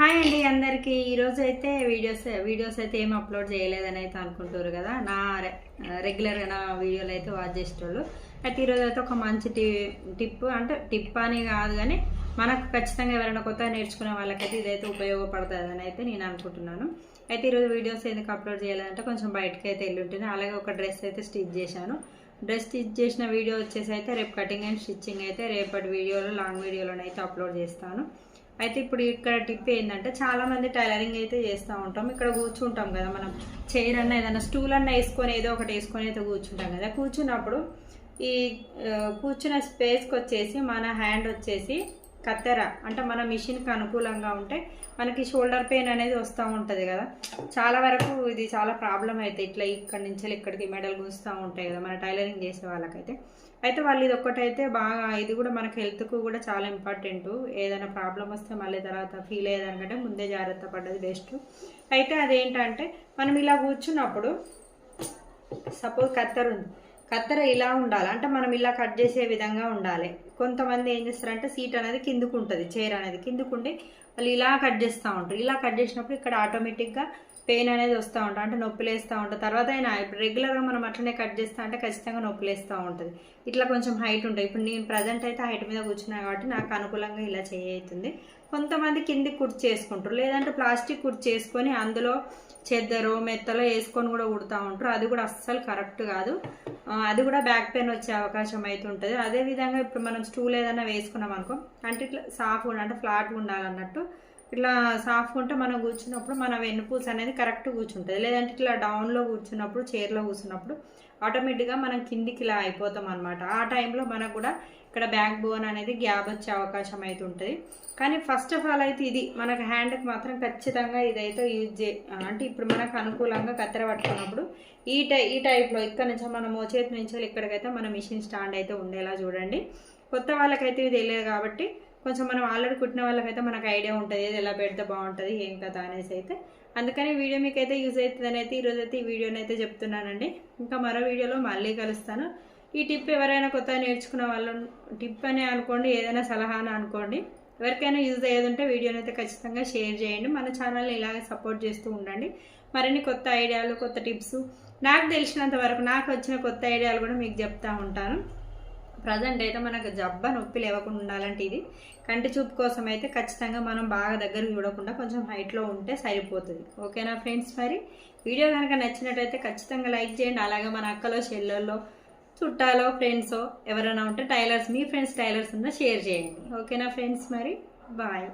Hi అండి అందరికీ. ఈరోజు అయితే వీడియోస్ వీడియోస్ అయితే ఏం అప్లోడ్ చేయలేదని అయితే అనుకుంటారు కదా. నా రె- రెగ్యులర్గా నా వీడియోలు అయితే వాచ్ చేసేటోళ్ళు. అయితే ఈరోజు అయితే ఒక మంచి టి టిప్ అంటే టిప్ అని కాదు కానీ మనకు ఖచ్చితంగా ఎవరైనా కొత్తగా నేర్చుకునే వాళ్ళకైతే ఇదైతే ఉపయోగపడుతుంది అని అయితే నేను అనుకుంటున్నాను. అయితే ఈరోజు వీడియోస్ ఎందుకు అప్లోడ్ చేయాలంటే కొంచెం బయటకి అయితే వెళ్ళి ఉంటుంది అలాగే ఒక డ్రెస్ అయితే స్టిచ్ చేశాను. డ్రెస్ స్టిచ్ చేసిన వీడియో వచ్చేసి అయితే రేపు కటింగ్ అండ్ స్టిచ్చింగ్ అయితే రేపటి వీడియోలో లాంగ్ వీడియోలోనైతే అప్లోడ్ చేస్తాను. అయితే ఇప్పుడు ఇక్కడ టిప్ ఏంటంటే చాలామంది టైలరింగ్ అయితే చేస్తూ ఉంటాం. ఇక్కడ కూర్చుంటాం కదా మనం. చైర్ అన్న ఏదైనా స్టూల్ అన్న వేసుకొని ఏదో ఒకటి వేసుకొని అయితే కూర్చుంటాం కదా. కూర్చున్నప్పుడు ఈ కూర్చున్న స్పేస్కి వచ్చేసి మన హ్యాండ్ వచ్చేసి కత్తెర అంటే మన మిషన్కి అనుకూలంగా ఉంటే మనకి షోల్డర్ పెయిన్ అనేది వస్తూ ఉంటుంది కదా. చాలా వరకు ఇది చాలా ప్రాబ్లం అయితే ఇట్లా ఇక్కడి నుంచి ఇక్కడికి మెడల్ గుంజుతూ ఉంటాయి కదా మన టైలరింగ్ చేసే వాళ్ళకైతే. అయితే వాళ్ళు ఇది ఒక్కటైతే బాగా ఇది కూడా మనకి హెల్త్కు కూడా చాలా ఇంపార్టెంట్. ఏదైనా ప్రాబ్లం వస్తే మళ్ళీ తర్వాత ఫీల్ అయ్యేదానికంటే ముందే జాగ్రత్త పడ్డది బెస్ట్. అయితే అదేంటంటే మనం ఇలా కూర్చున్నప్పుడు సపోజ్ కత్తెర ఉంది. కత్తెర ఇలా ఉండాలి. అంటే మనం ఇలా కట్ చేసే విధంగా ఉండాలి. కొంతమంది ఏం చేస్తారంటే సీట్ అనేది కిందకు ఉంటుంది చైర్ అనేది కిందకు ఉండి వాళ్ళు ఇలా కట్ చేస్తూ ఉంటారు. ఇలా కట్ చేసినప్పుడు ఇక్కడ ఆటోమేటిక్గా పెయిన్ అనేది వస్తూ ఉంటుంది అంటే నొప్పులు వేస్తూ ఉంటుంది తర్వాత అయినా ఇప్పుడు రెగ్యులర్గా మనం అట్లనే కట్ చేస్తా అంటే ఖచ్చితంగా నొప్పులు వేస్తూ ఉంటుంది. ఇట్లా కొంచెం హైట్ ఉంటుంది. ఇప్పుడు నేను ప్రజెంట్ అయితే హైట్ మీద కూర్చున్నా కాబట్టి నాకు అనుకూలంగా ఇలా చేయవుతుంది కొంతమంది కింది కుర్చీ చేసుకుంటారు లేదంటే ప్లాస్టిక్ కుర్చీ చేసుకొని అందులో చెద్దరో మెత్తలో వేసుకొని కూడా కుడుతూ ఉంటారు. అది కూడా అస్సలు కరెక్ట్ కాదు. అది కూడా బ్యాక్ పెయిన్ వచ్చే అవకాశం అయితే ఉంటుంది. అదే విధంగా ఇప్పుడు మనం స్టూల్ ఏదైనా వేసుకున్నాం అనుకో అంటే ఇట్లా సాఫ్ అంటే ఫ్లాట్గా ఉండాలన్నట్టు ఇట్లా సాఫ్గా ఉంటే మనం కూర్చున్నప్పుడు మన వెన్నుపూస అనేది కరెక్ట్ కూర్చుంటుంది. లేదంటే ఇట్లా డౌన్లో కూర్చున్నప్పుడు చైర్లో కూర్చున్నప్పుడు ఆటోమేటిక్గా మనం కిందికి ఇలా అయిపోతాం అనమాట ఆ టైంలో మనకు కూడా ఇక్కడ బ్యాక్ బోన్ అనేది గ్యాప్ వచ్చే అవకాశం అయితే ఉంటుంది. కానీ ఫస్ట్ ఆఫ్ ఆల్ అయితే ఇది మనకు హ్యాండ్కి మాత్రం ఖచ్చితంగా ఇదైతే యూజ్ చే అంటే ఇప్పుడు మనకు అనుకూలంగా కత్తెర పట్టుకున్నప్పుడు ఈ టై ఈ టైప్లో ఇక్కడ నుంచి మనం చేతి నుంచి ఇక్కడికైతే మన మిషన్ స్టాండ్ అయితే ఉండేలా చూడండి. కొత్త వాళ్ళకైతే ఇది తెలియదు కాబట్టి కొంచెం మనం ఆల్రెడీ కుట్టిన వాళ్ళకైతే మనకు ఐడియా ఉంటుంది ఇది ఎలా పెడితే బాగుంటుంది ఏం కదా అనేసి అయితే. అందుకని వీడియో మీకు అయితే యూజ్ అవుతుందని అయితే ఈరోజు అయితే ఈ వీడియోని అయితే చెప్తున్నానండి. ఇంకా మరో వీడియోలో మళ్ళీ కలుస్తాను. ఈ టిప్ ఎవరైనా కొత్తగా నేర్చుకున్న వాళ్ళు టిప్ అని అనుకోండి ఏదైనా సలహా అని అనుకోండి ఎవరికైనా యూజ్ అయ్యేది ఉంటే వీడియోని అయితే ఖచ్చితంగా షేర్ చేయండి. మన ఛానల్ని ఇలాగే సపోర్ట్ చేస్తూ ఉండండి. మరిన్ని కొత్త ఐడియాలు కొత్త టిప్స్ నాకు తెలిసినంత వరకు నాకు వచ్చిన కొత్త ఐడియాలు కూడా మీకు చెప్తా ఉంటాను. ప్రజెంట్ అయితే మనకు జబ్బ నొప్పి లేవకుండా ఉండాలంటే ఇది. కంటి చూపు కోసం అయితే ఖచ్చితంగా మనం బాగా దగ్గర చూడకుండా కొంచెం హైట్లో ఉంటే సరిపోతుంది. ఓకేనా ఫ్రెండ్స్ మరి వీడియో కనుక నచ్చినట్టయితే ఖచ్చితంగా లైక్ చేయండి. అలాగే మన అక్కలో చెల్లెల్లో చుట్టాలో ఫ్రెండ్సో ఎవరైనా ఉంటే టైలర్స్ మీ ఫ్రెండ్స్ టైలర్స్ ఉన్నా షేర్ చేయండి. ఓకేనా ఫ్రెండ్స్ మరి బాయ్